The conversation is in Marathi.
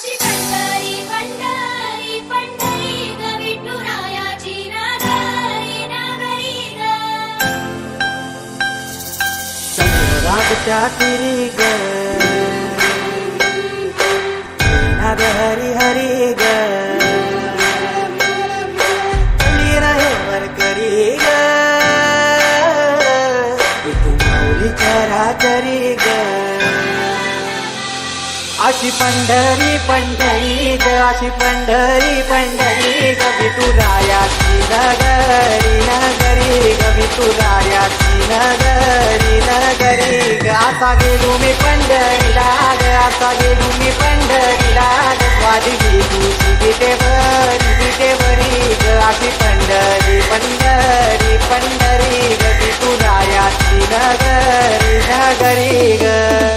अशी तिरी ग. हरी हरी ग. वरकरी ग. इथून ग. अशी पंढरी पंढरी ग अशी पंढरी पंढरी ग तुरायाची नगरी नगरी ग तुरायाची नगरी नगरी ग. असा गेलो मी पंढरीला ग असा गेलो मी पंढरीला ग. वादी तुझी बिटे भरी बिटे भरी ग अशी पंढरी पंढरी पंढरी ग तुरायाची नगरी नगरी ग.